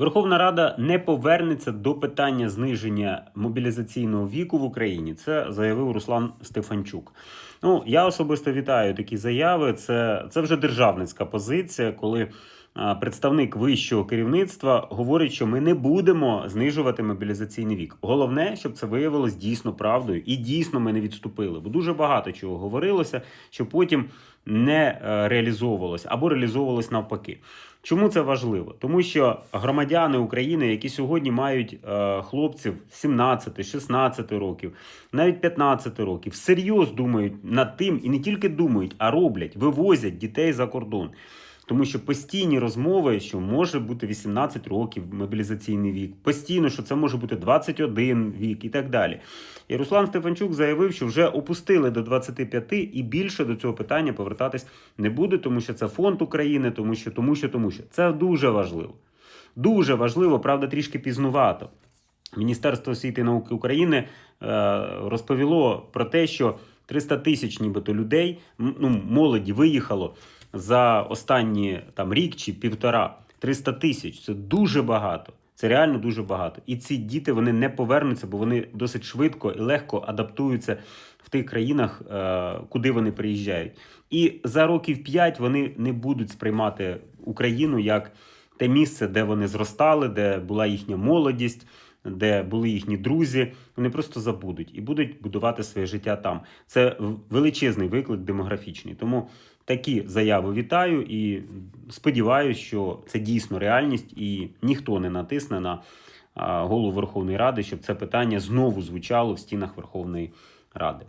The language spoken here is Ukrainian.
Верховна Рада не повернеться до питання зниження мобілізаційного віку в Україні. Це заявив Руслан Стефанчук. Ну я особисто вітаю такі заяви. Це, це вже державницька позиція, коли представник вищого керівництва говорить, що ми не будемо знижувати мобілізаційний вік. Головне, щоб це виявилось дійсно правдою, і дійсно ми не відступили. Бо дуже багато чого говорилося, що потім не е, реалізовувалось або реалізовувалось навпаки. Чому це важливо? Тому що громадяни України, які сьогодні мають е, хлопців 17, 16 років, навіть 15 років, всерйоз думають над тим і не тільки думають, а роблять, вивозять дітей за кордон. Тому що постійні розмови, що може бути 18 років мобілізаційний вік, постійно, що це може бути 21 вік і так далі. І Руслан Стефанчук заявив, що вже опустили до 25 і більше до цього питання повертатись не буде, тому що це фонд України, тому що, тому що, тому що. Це дуже важливо. Дуже важливо, правда, трішки пізнувато. Міністерство освіти і науки України е, розповіло про те, що 300 тисяч нібито людей, ну, молоді виїхало за останні там рік чи півтора. 300 тисяч це дуже багато. Це реально дуже багато. І ці діти вони не повернуться, бо вони досить швидко і легко адаптуються в тих країнах, е, куди вони приїжджають. І за років 5 вони не будуть сприймати Україну як те місце, де вони зростали, де була їхня молодість, де були їхні друзі. Вони просто забудуть і будуть будувати своє життя там. Це величезний виклик демографічний. Тому такі заяви вітаю і сподіваюся, що це дійсно реальність, і ніхто не натисне на голову Верховної Ради, щоб це питання знову звучало в стінах Верховної Ради.